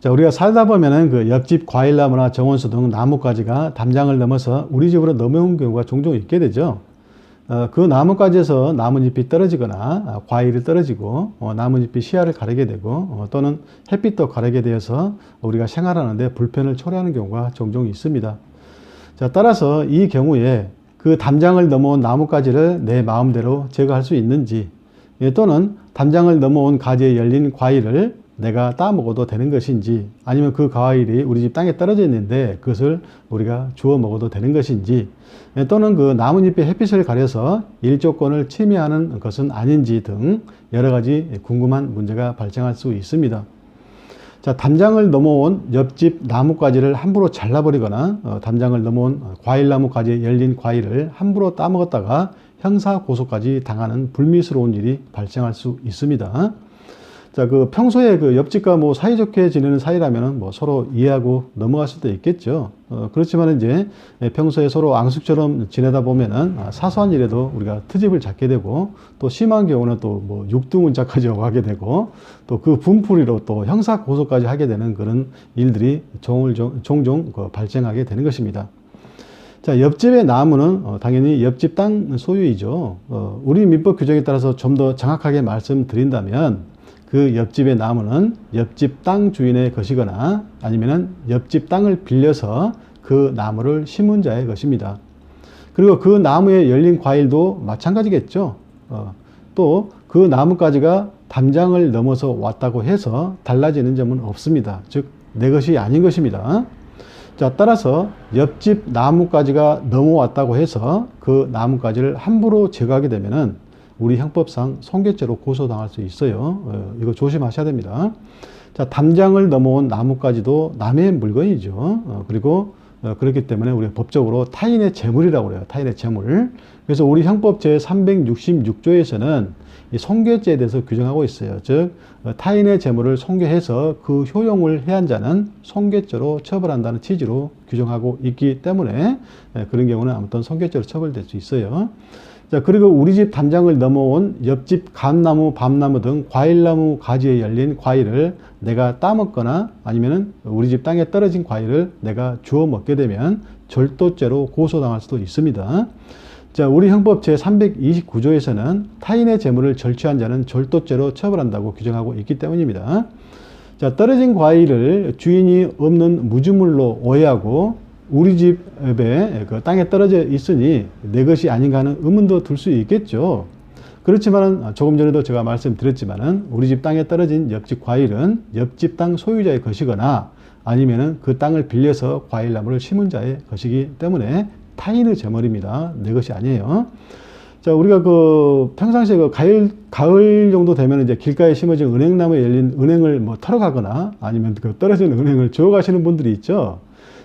자, 우리가 살다 보면은 그 옆집 과일나무나 정원수 등 나무가지가 담장을 넘어서 우리 집으로 넘어온 경우가 종종 있게 되죠. 어, 그 나뭇가지에서 나뭇잎이 떨어지거나 아, 과일이 떨어지고 어, 나뭇잎이 시야를 가리게 되고 어, 또는 햇빛도 가리게 되어서 우리가 생활하는데 불편을 초래하는 경우가 종종 있습니다. 자, 따라서 이 경우에 그 담장을 넘어온 나뭇가지를 내 마음대로 제거할 수 있는지 예, 또는 담장을 넘어온 가지에 열린 과일을 내가 따먹어도 되는 것인지 아니면 그 과일이 우리 집 땅에 떨어져 있는데 그것을 우리가 주워 먹어도 되는 것인지 예, 또는 그 나뭇잎의 햇빛을 가려서 일조권을 침해하는 것은 아닌지 등 여러 가지 궁금한 문제가 발생할 수 있습니다. 자, 담장을 넘어온 옆집 나뭇가지를 함부로 잘라버리거나 어, 담장을 넘어온 과일나무까지 열린 과일을 함부로 따먹었다가 형사 고소까지 당하는 불미스러운 일이 발생할 수 있습니다. 자, 그 평소에 그 옆집과 뭐 사이좋게 지내는 사이라면 뭐 서로 이해하고 넘어갈 수도 있겠죠. 어, 그렇지만 이제 평소에 서로 앙숙처럼 지내다 보면은 아, 사소한 일에도 우리가 트집을 잡게 되고 또 심한 경우는 또 뭐 육두문자까지 하게 되고 또 그 분풀이로 또 형사 고소까지 하게 되는 그런 일들이 종종, 종종 그 발생하게 되는 것입니다. 자, 옆집의 나무는 어, 당연히 옆집 땅 소유이죠. 어, 우리 민법 규정에 따라서 좀 더 정확하게 말씀드린다면 그 옆집의 나무는 옆집 땅 주인의 것이거나 아니면은 옆집 땅을 빌려서 그 나무를 심은 자의 것입니다. 그리고 그 나무에 열린 과일도 마찬가지겠죠. 어, 또그 나무가지가 담장을 넘어서 왔다고 해서 달라지는 점은 없습니다. 즉, 내 것이 아닌 것입니다. 자, 따라서 옆집 나무가지가 넘어왔다고 해서 그 나무가지를 함부로 제거하게 되면은 우리 형법상 손괴죄로 고소당할 수 있어요. 어, 이거 조심하셔야 됩니다. 자, 담장을 넘어온 나무까지도 남의 물건이죠. 어, 그리고 어, 그렇기 때문에 우리가 법적으로 타인의 재물이라고 그래요. 타인의 재물. 그래서 우리 형법 제 366조에서는 이 손괴죄에 대해서 규정하고 있어요. 즉 어, 타인의 재물을 손괴해서 그 효용을 해한 자는 손괴죄로 처벌한다는 취지로 규정하고 있기 때문에 예, 그런 경우는 아무튼 손괴죄로 처벌될 수 있어요. 자, 그리고 우리 집 담장을 넘어온 옆집 감나무, 밤나무 등 과일나무 가지에 열린 과일을 내가 따먹거나 아니면은 우리 집 땅에 떨어진 과일을 내가 주워 먹게 되면 절도죄로 고소당할 수도 있습니다. 자, 우리 형법 제 329조에서는 타인의 재물을 절취한 자는 절도죄로 처벌한다고 규정하고 있기 때문입니다. 자, 떨어진 과일을 주인이 없는 무주물로 오해하고 우리 집에 그 땅에 떨어져 있으니 내 것이 아닌가 하는 의문도 들 수 있겠죠. 그렇지만 조금 전에도 제가 말씀드렸지만은 우리 집 땅에 떨어진 옆집 과일은 옆집 땅 소유자의 것이거나 아니면은 그 땅을 빌려서 과일나무를 심은 자의 것이기 때문에 타인의 재물입니다. 내 것이 아니에요. 자, 우리가 그 평상시에 그 가을, 가을 정도 되면 이제 길가에 심어진 은행나무에 열린 은행을 뭐 털어가거나 아니면 그 떨어진 은행을 주워 가시는 분들이 있죠.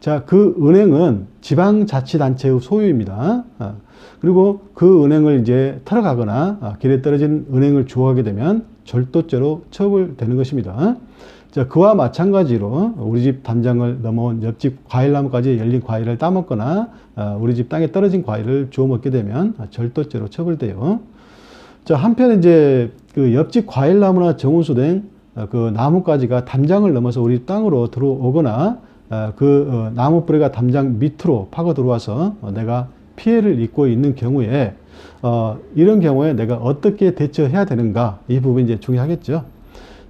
자, 그 은행은 지방자치단체의 소유입니다. 아, 그리고 그 은행을 이제 털어가거나 아, 길에 떨어진 은행을 주워가게 되면 절도죄로 처벌되는 것입니다. 자, 그와 마찬가지로 우리 집 담장을 넘어온 옆집 과일나무까지 열린 과일을 따먹거나 아, 우리 집 땅에 떨어진 과일을 주워 먹게 되면 절도죄로 처벌돼요. 자, 한편 이제 그 옆집 과일나무나 정원수 등그 나무가지가 담장을 넘어서 우리 땅으로 들어오거나 어, 그 어, 나무 뿌리가 담장 밑으로 파고 들어와서 어, 내가 피해를 입고 있는 경우에 이런 경우에 내가 어떻게 대처해야 되는가 이 부분이 이제 중요하겠죠.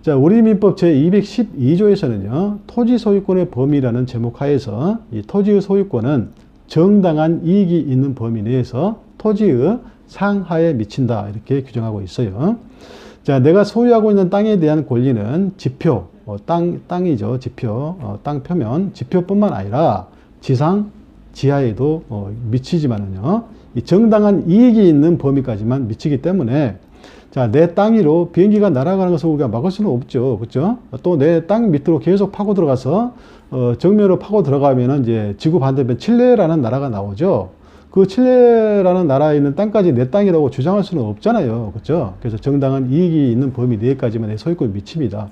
자, 우리 민법 제 212조에서는요, 토지 소유권의 범위라는 제목 하에서 이 토지의 소유권은 정당한 이익이 있는 범위 내에서 토지의 상하에 미친다 이렇게 규정하고 있어요. 자, 내가 소유하고 있는 땅에 대한 권리는 지표, 어, 땅, 땅이죠. 지표, 어, 땅 표면, 지표뿐만 아니라 지상, 지하에도 어, 미치지만은요. 이 정당한 이익이 있는 범위까지만 미치기 때문에 자, 내 땅 위로 비행기가 날아가는 것을 우리가 막을 수는 없죠. 그죠? 또 내 땅 밑으로 계속 파고 들어가서 어, 정면으로 파고 들어가면은 이제 지구 반대편 칠레라는 나라가 나오죠. 그 칠레라는 나라에 있는 땅까지 내 땅이라고 주장할 수는 없잖아요. 그죠? 그래서 정당한 이익이 있는 범위 내까지만 내 소유권이 미칩니다.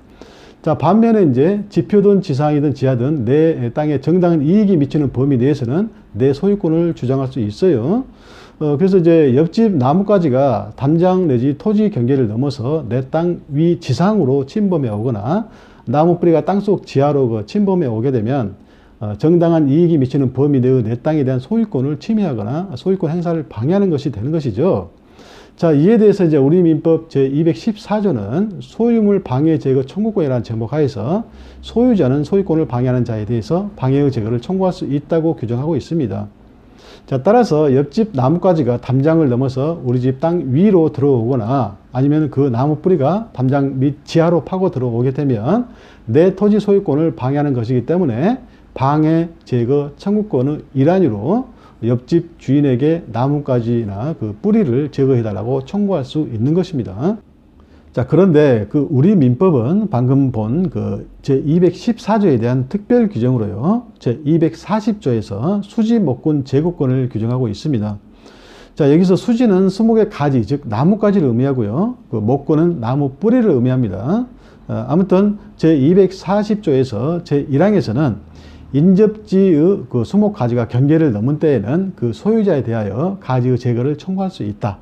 자, 반면에 이제 지표든 지상이든 지하든 내 땅에 정당한 이익이 미치는 범위 내에서는 내 소유권을 주장할 수 있어요. 어, 그래서 이제 옆집 나무가지가 담장 내지 토지 경계를 넘어서 내 땅 위 지상으로 침범해 오거나 나무 뿌리가 땅속 지하로 그 침범해 오게 되면 어, 정당한 이익이 미치는 범위 내의 내 땅에 대한 소유권을 침해하거나 소유권 행사를 방해하는 것이 되는 것이죠. 자, 이에 대해서 이제 우리 민법 제214조는 소유물 방해 제거 청구권이라는 제목 하에서 소유자는 소유권을 방해하는 자에 대해서 방해의 제거를 청구할 수 있다고 규정하고 있습니다. 자, 따라서 옆집 나뭇가지가 담장을 넘어서 우리 집 땅 위로 들어오거나 아니면 그 나무 뿌리가 담장 밑 지하로 파고 들어오게 되면 내 토지 소유권을 방해하는 것이기 때문에 방해 제거 청구권의 일환으로 옆집 주인에게 나뭇가지나 그 뿌리를 제거해 달라고 청구할 수 있는 것입니다. 자, 그런데 그 우리 민법은 방금 본 그 제214조에 대한 특별 규정으로요. 제240조에서 수지 목군 제거권을 규정하고 있습니다. 자, 여기서 수지는 수목의 가지, 즉 나뭇가지를 의미하고요. 그 목군은 나무 뿌리를 의미합니다. 어, 아무튼 제240조에서 제1항에서는 인접지의 그 수목 가지가 경계를 넘은 때에는 그 소유자에 대하여 가지의 제거를 청구할 수 있다.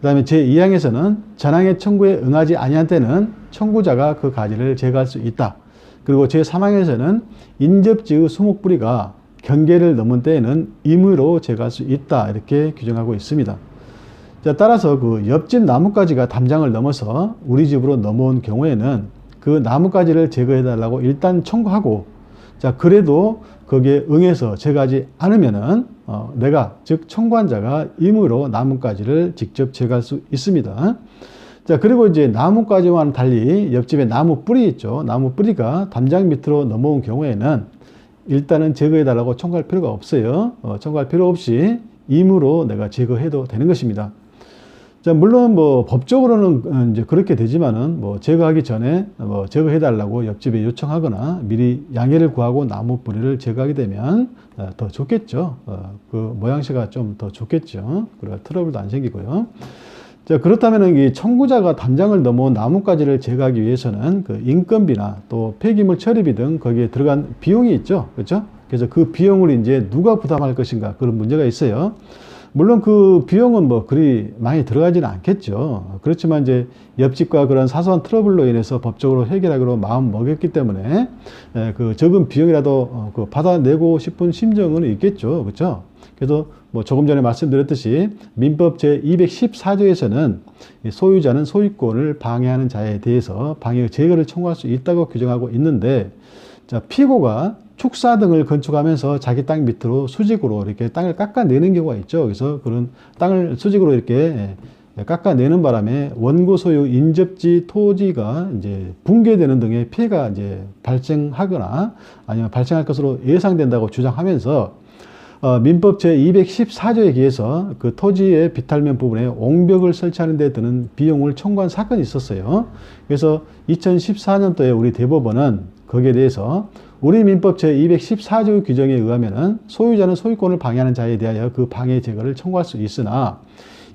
그 다음에 제2항에서는 전항의 청구에 응하지 아니한 때는 청구자가 그 가지를 제거할 수 있다. 그리고 제3항에서는 인접지의 수목뿌리가 경계를 넘은 때에는 임의로 제거할 수 있다. 이렇게 규정하고 있습니다. 자, 따라서 그 옆집 나뭇가지가 담장을 넘어서 우리 집으로 넘어온 경우에는 그 나뭇가지를 제거해 달라고 일단 청구하고 자, 그래도 거기에 응해서 제거하지 않으면은 어, 내가 즉 청구한 자가 임의로 나뭇가지를 직접 제거할 수 있습니다. 자, 그리고 이제 나뭇가지와는 달리 옆집에 나무 뿌리 있죠. 나무 뿌리가 담장 밑으로 넘어온 경우에는 일단은 제거해 달라고 청구할 필요가 없어요. 어, 청구할 필요 없이 임의로 내가 제거해도 되는 것입니다. 자, 물론 뭐 법적으로는 어, 이제 그렇게 되지만은 뭐 제거하기 전에 뭐 제거해 달라고 옆집에 요청하거나 미리 양해를 구하고 나무 뿌리를 제거하게 되면 어, 더 좋겠죠. 어, 그 모양새가 좀 더 좋겠죠. 그래 트러블도 안 생기고요. 자, 그렇다면 이 청구자가 담장을 넘어온 나뭇가지를 제거하기 위해서는 그 인건비나 또 폐기물 처리비 등 거기에 들어간 비용이 있죠. 그렇죠? 그래서 그 비용을 이제 누가 부담할 것인가 그런 문제가 있어요. 물론 그 비용은 뭐 그리 많이 들어가지는 않겠죠. 그렇지만 이제 옆집과 그런 사소한 트러블로 인해서 법적으로 해결하기로 마음 먹였기 때문에 예, 그 적은 비용이라도 어, 그 받아내고 싶은 심정은 있겠죠. 그렇죠? 그래서 뭐 조금 전에 말씀드렸듯이 민법 제 214조에서는 소유자는 소유권을 방해하는 자에 대해서 방해 제거를 청구할 수 있다고 규정하고 있는데 자, 피고가 축사 등을 건축하면서 자기 땅 밑으로 수직으로 이렇게 땅을 깎아내는 경우가 있죠. 그래서 그런 땅을 수직으로 이렇게 깎아내는 바람에 원고 소유 인접지 토지가 이제 붕괴되는 등의 피해가 이제 발생하거나 아니면 발생할 것으로 예상된다고 주장하면서 어, 민법 제 214조에 의해서 그 토지의 비탈면 부분에 옹벽을 설치하는 데 드는 비용을 청구한 사건이 있었어요. 그래서 2014년도에 우리 대법원은 거기에 대해서 우리 민법 제214조 규정에 의하면 소유자는 소유권을 방해하는 자에 대하여 그 방해 제거를 청구할 수 있으나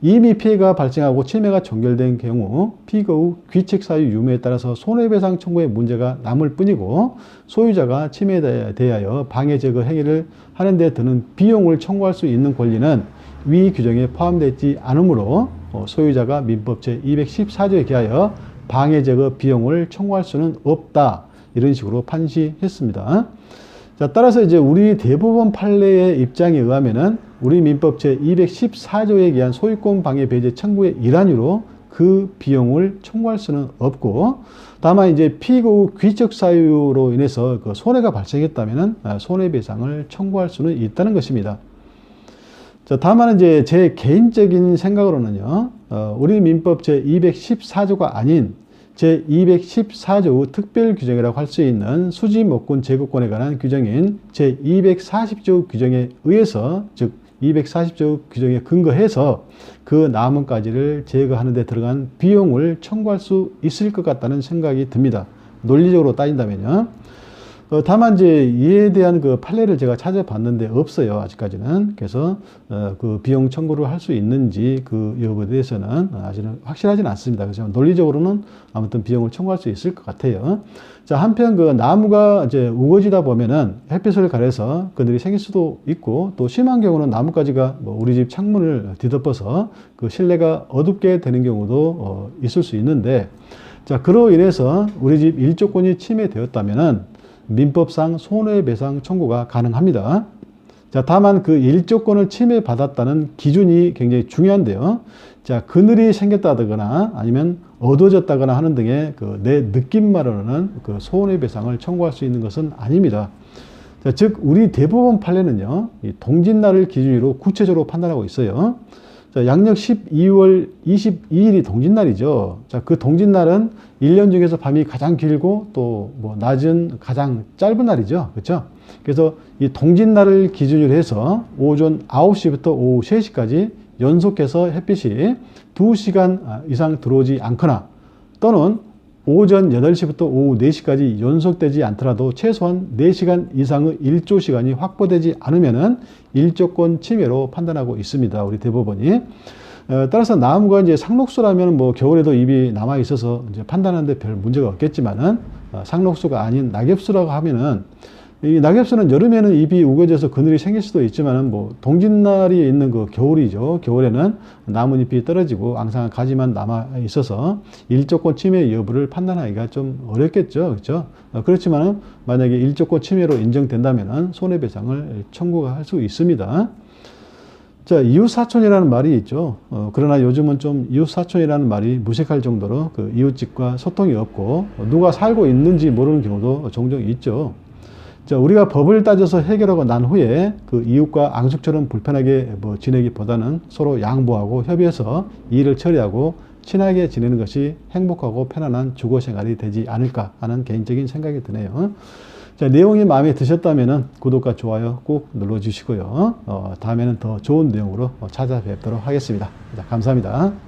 이미 피해가 발생하고 침해가 종결된 경우 피고의 귀책 사유 유무에 따라서 손해배상 청구의 문제가 남을 뿐이고 소유자가 침해에 대하여 방해 제거 행위를 하는 데 드는 비용을 청구할 수 있는 권리는 위 규정에 포함되지 않으므로 어, 소유자가 민법 제214조에 기하여 방해 제거 비용을 청구할 수는 없다. 이런 식으로 판시했습니다. 자, 따라서 이제 우리 대법원 판례의 입장에 의하면은 우리 민법 제 214조에 의한 소유권 방해 배제 청구의 일환으로 그 비용을 청구할 수는 없고 다만 이제 피고 귀적 사유로 인해서 그 손해가 발생했다면은 아, 손해배상을 청구할 수는 있다는 것입니다. 자, 다만 이제 제 개인적인 생각으로는요, 어, 우리 민법 제 214조가 아닌 제214조 특별 규정이라고 할 수 있는 수지 목군 제거권에 관한 규정인 제240조 규정에 의해서 즉 240조 규정에 근거해서 그 나뭇가지를 제거하는 데 들어간 비용을 청구할 수 있을 것 같다는 생각이 듭니다. 논리적으로 따진다면요. 어, 다만 이제 이에 대한 그 판례를 제가 찾아봤는데 없어요 아직까지는. 그래서 어, 그 비용 청구를 할 수 있는지 그 여부에 대해서는 아직은 확실하지는 않습니다. 그래서 논리적으로는 아무튼 비용을 청구할 수 있을 것 같아요. 자 한편 그 나무가 이제 우거지다 보면은 햇빛을 가려서 그들이 생길 수도 있고 또 심한 경우는 나뭇가지가 뭐 우리 집 창문을 뒤덮어서 그 실내가 어둡게 되는 경우도 어, 있을 수 있는데 자, 그로 인해서 우리 집 일조권이 침해되었다면은 민법상 손해배상 청구가 가능합니다. 자, 다만 그 일조권을 침해받았다는 기준이 굉장히 중요한데요. 자, 그늘이 생겼다거나 아니면 어두워졌다거나 하는 등의 그 내 느낌만으로는 그 손해배상을 청구할 수 있는 것은 아닙니다. 자, 즉, 우리 대법원 판례는요, 이 동짓날을 기준으로 구체적으로 판단하고 있어요. 자, 양력 12월 22일이 동짓날이죠. 자, 그 동짓날은 1년 중에서 밤이 가장 길고 또 뭐 낮은 가장 짧은 날이죠. 그렇죠? 그래서 이 동짓날을 기준으로 해서 오전 9시부터 오후 3시까지 연속해서 햇빛이 2시간 이상 들어오지 않거나 또는 오전 8시부터 오후 4시까지 연속되지 않더라도 최소한 4시간 이상의 일조 시간이 확보되지 않으면은 일조권 침해로 판단하고 있습니다. 우리 대법원이. 어, 따라서 나무가 이제 상록수라면 뭐 겨울에도 잎이 남아 있어서 이제 판단하는데 별 문제가 없겠지만은 어, 상록수가 아닌 낙엽수라고 하면은 이 낙엽수는 여름에는 잎이 우거져서 그늘이 생길 수도 있지만은 뭐 동짓날이 있는 그 겨울이죠. 겨울에는 나뭇잎이 떨어지고 앙상한 가지만 남아 있어서 일조권 침해 여부를 판단하기가 좀 어렵겠죠. 그렇죠? 어, 그렇지만은 만약에 일조권 침해로 인정된다면은 손해배상을 청구가 할수 있습니다. 자, 이웃사촌이라는 말이 있죠. 어, 그러나 요즘은 좀 이웃사촌이라는 말이 무색할 정도로 그 이웃집과 소통이 없고 누가 살고 있는지 모르는 경우도 종종 있죠. 자, 우리가 법을 따져서 해결하고 난 후에 그 이웃과 앙숙처럼 불편하게 뭐 지내기보다는 서로 양보하고 협의해서 일을 처리하고 친하게 지내는 것이 행복하고 편안한 주거 생활이 되지 않을까 하는 개인적인 생각이 드네요. 자, 내용이 마음에 드셨다면 구독과 좋아요 꼭 눌러주시고요. 어, 다음에는 더 좋은 내용으로 찾아뵙도록 하겠습니다. 자, 감사합니다.